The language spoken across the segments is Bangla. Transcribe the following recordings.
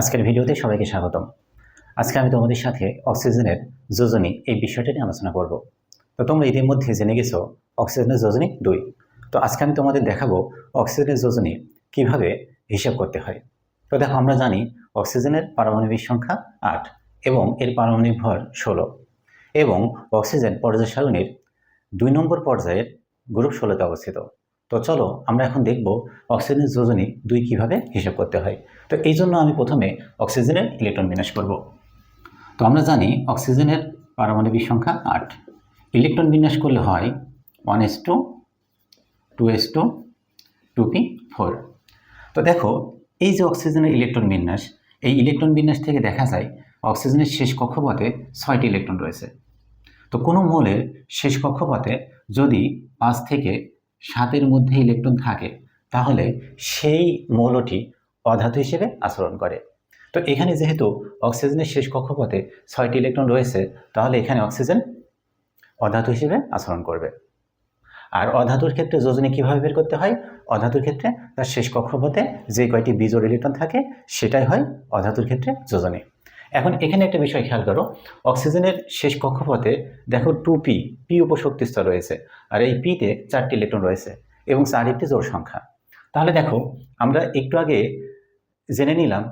আজকের ভিডিওতে সবাইকে স্বাগতম। আজকে আমি তোমাদের সাথে অক্সিজেনের যোজনী এই বিষয়টি নিয়ে আলোচনা করব। তো তোমরা ইতিমধ্যে জেনে গেছো অক্সিজেনের যোজনী দুই। তো আজকে আমি তোমাদের দেখাবো অক্সিজেনের যোজনী কীভাবে হিসাব করতে হয়। তো দেখো, আমরা জানি অক্সিজেনের পারমাণবিক সংখ্যা আট এবং এর পারমাণবিক ভর ষোলো এবং অক্সিজেন পর্যায় সারণীর দুই নম্বর পর্যায়ের গ্রুপ ষোলোতে অবস্থিত। তো চলো আমরা এখন দেখব অক্সিজেনের যোজনী দুই কীভাবে হিসাব করতে হয়। তো এই জন্য আমি প্রথমে অক্সিজেনের ইলেকট্রন বিন্যাস করব। তো আমরা জানি অক্সিজেনের পারমাণবিক সংখ্যা আট। ইলেকট্রন বিন্যাস করলে হয় one S two two S two two P four. তো দেখো, এই যে অক্সিজেনের ইলেকট্রন বিন্যাস, এই ইলেকট্রন বিন্যাস থেকে দেখা যায় অক্সিজেনের শেষ কক্ষপথে ছয়টি ইলেকট্রন রয়েছে। তো কোনো মৌলের শেষ কক্ষপথে যদি পাঁচ থেকে সাতের মধ্যে ইলেকট্রন থাকে, তাহলে সেই মৌলটি অধাতু হিসেবে আচরণ করে। তো এখানে যেহেতু অক্সিজেনের শেষ কক্ষপথে ছয়টি ইলেকট্রন রয়েছে, তাহলে এখানে অক্সিজেন অধাতু হিসেবে আচরণ করবে। আর অধাতুর ক্ষেত্রে যোজনী কীভাবে বের করতে হয়? অধাতুর ক্ষেত্রে তার শেষ কক্ষপথে যে কয়টি বিজোড় ইলেকট্রন থাকে, সেটাই হয় অধাতুর ক্ষেত্রে যোজনী। এখন এখানে একটা বিষয় খেয়াল করো, অক্সিজেনের শেষ কক্ষপথে দেখো টু পি পি উপশক্তি স্তর রয়েছে, আর এই পিতে চারটি ইলেকট্রন রয়েছে এবং চার একটি জোর সংখ্যা। তাহলে দেখো, আমরা একটু আগে জেনে নিলাম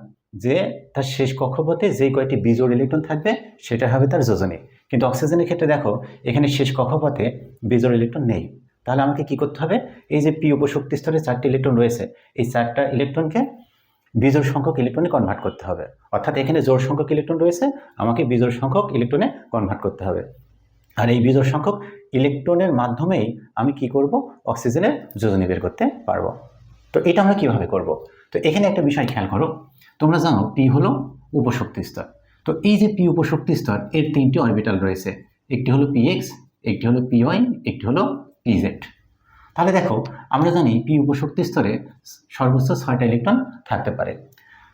যে তার শেষ কক্ষপথে যে কয়েকটি বিজোড় ইলেকট্রন থাকবে, সেটা হবে তার যোজনী। কিন্তু অক্সিজেনের ক্ষেত্রে দেখো, এখানে শেষ কক্ষপথে বিজোড় ইলেকট্রন নেই। তাহলে আমাকে কি করতে হবে? এই যে পি উপশক্তি স্তরে চারটি ইলেকট্রন রয়েছে, এই চারটা ইলেকট্রনকে বিজোড় সংখ্যক ইলেকট্রনে কনভার্ট করতে হবে। অর্থাৎ এখানে জোড় সংখ্যক ইলেকট্রন রয়েছে, আমাকে বিজোড় সংখ্যক ইলেকট্রনে কনভার্ট করতে হবে। আর এই বিজোড় সংখ্যক ইলেকট্রনের মাধ্যমেই আমি কি করব? অক্সিজেনের যোজনী বের করতে পারব। তো এটা আমরা কীভাবে করব? তো এখানে একটা বিষয় খেয়াল করো। তোমরা জানো পি হলো উপশক্তি স্তর। তো এই যে পি উপশক্তি স্তর, এর তিনটি অরবিটাল রয়েছে। একটি হলো পি এক্স একটি হলো পি ওয়াই একটি হলো পি জেড তাহলে দেখো, আমরা জানি পি উপশক্তি স্তরে সর্বোচ্চ ছয়টা ইলেকট্রন থাকতে পারে।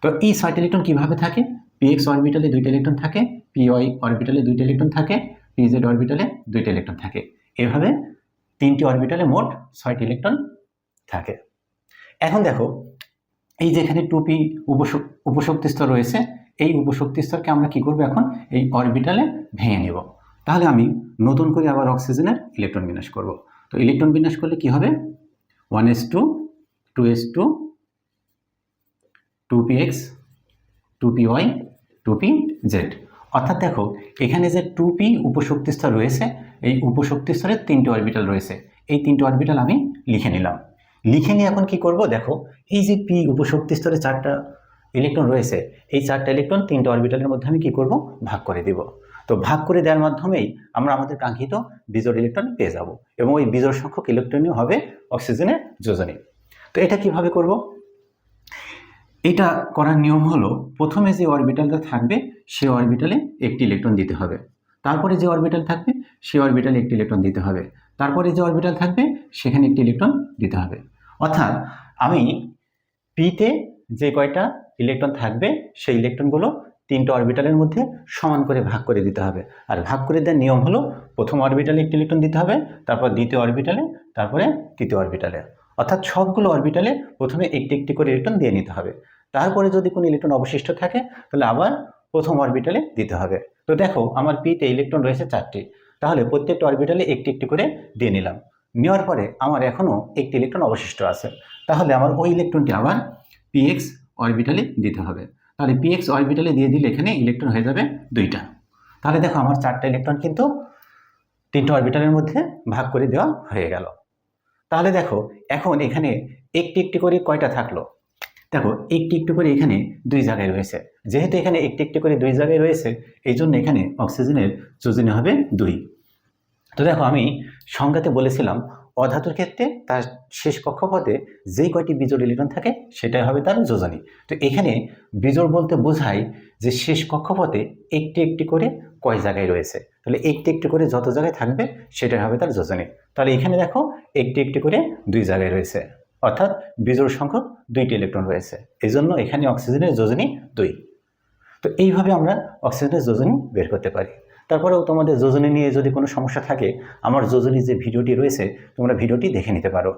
তো এই ছয়টা ইলেকট্রন কীভাবে থাকে? পি এক্স অরবিটালে দুইটা ইলেকট্রন থাকে পি ওয়াই অরবিটালে দুইটা ইলেকট্রন থাকে পি জেড অরবিটালে দুইটা ইলেকট্রন থাকে। এভাবে তিনটি অরবিটালে মোট ছয়টি ইলেকট্রন থাকে। এখন দেখো, এই যেখানে টু পি উপশক্তি স্তর রয়েছে, এই উপশক্তি স্তরকে আমরা কি করব এখন? এই অরবিটালে ভেঙে নেব। তাহলে আমি নতুন করে আবার অক্সিজেনের ইলেকট্রন বিন্যাস করব। তো ইলেকট্রন বিন্যাস করলে কি হবে? One S two two S two two P X two P Y two P Z অর্থাৎ দেখো, এখানে যে টু পি উপশক্তি স্তর রয়েছে, এই উপশক্তি স্তরের তিনটে অরবিটাল রয়েছে। এই তিনটে অরবিটাল আমি লিখে নিলাম। লিখে নিয়ে এখন কি করব? দেখো, এই যে পি উপশক্তি স্তরে চারটা ইলেকট্রন রয়েছে, এই চারটা ইলেকট্রন তিনটে অরবিটালের মধ্যে আমি কি করব? ভাগ করে দিব। তো ভাগ করে দেওয়ার মাধ্যমেই আমরা আমাদের কাঙ্ক্ষিত বিজোড় ইলেকট্রন পেয়ে যাব এবং ওই বিজোড় সংখ্যক ইলেকট্রনই হবে অক্সিজেনের যোজনী। তো এটা কীভাবে করব? এটা করার নিয়ম হলো প্রথমে যে অরবিটালটা থাকবে, সে অরবিটালে একটি ইলেকট্রন দিতে হবে। তারপরে যে অরবিটাল থাকবে, সে অরবিটালে একটি ইলেকট্রন দিতে হবে। তারপরে যে অরবিটাল থাকবে, সেখানে একটি ইলেকট্রন দিতে হবে। অর্থাৎ আমি পিতে যে কয়টা ইলেকট্রন থাকবে, সেই ইলেকট্রনগুলো তিনটা অরবিটালের মধ্যে সমান করে ভাগ করে দিতে হবে। আর ভাগ করে দেওয়ার নিয়ম হলো প্রথম অরবিটালে একটি ইলেকট্রন দিতে হবে, তারপর দ্বিতীয় অরবিটালে, তারপরে তৃতীয় অরবিটালে। অর্থাৎ সবগুলো অরবিটালে প্রথমে একটি একটি করে ইলেকট্রন দিয়ে নিতে হবে। তারপরে যদি কোনো ইলেকট্রন অবশিষ্ট থাকে, তাহলে আবার প্রথম অরবিটালে দিতে হবে। তো দেখো, আমার পিতে ইলেকট্রন রয়েছে চারটি। তাহলে প্রত্যেকটা অরবিটালে একটি একটি করে দিয়ে নিলাম। নেওয়ার পরে আমার এখনও একটি ইলেকট্রন অবশিষ্ট আছে। তাহলে আমার ওই ইলেকট্রনটি আবার পিএক্স অরবিটালে দিতে হবে। তাহলে পিএক্স অরবিটালে দিয়ে দিলে এখানে ইলেকট্রন হয়ে যাবে দুইটা। তাহলে দেখো আমার চারটা ইলেকট্রন কিন্তু তিনটা অরবিটালের মধ্যে ভাগ করে দেওয়া হয়ে গেল। তাহলে দেখো, এখন এখানে একটি একটি করে কয়টা থাকল? দেখো, একটি একটু করে এখানে দুই জায়গায় রয়েছে। যেহেতু এখানে একটি একটি করে দুই জায়গায় রয়েছে এই জন্য এখানে অক্সিজেনের যোজনী হবে দুই। তো দেখো আমি সংজ্ঞাতে বলেছিলাম অধাতুর ক্ষেত্রে তার শেষ কক্ষপথে যেই কয়টি বিজোড় ইলেকট্রন থাকে, সেটাই হবে তার যোজনী। তো এখানে বিজোড় বলতে বোঝায় যে শেষ কক্ষপথে একটি একটি করে কয় জায়গায় রয়েছে। তাহলে একটি একটি করে যত জায়গায় থাকবে, সেটাই হবে তার যোজনী। তাহলে এখানে দেখো একটি একটি করে দুই জায়গায় রয়েছে। অর্থাৎ বিজোড় সংখ্যক দুইটি ইলেকট্রন রয়েছে। এই জন্য এখানে অক্সিজেনের যোজনী দুই। তো এইভাবে আমরা অক্সিজেনের যোজনী বের করতে পারি। তারপরেও তোমাদের যোজনী নিয়ে যদি কোনো সমস্যা থাকে, আমার যোজনী যে ভিডিওটি রয়েছে, তোমরা ভিডিওটি দেখে নিতে পারো।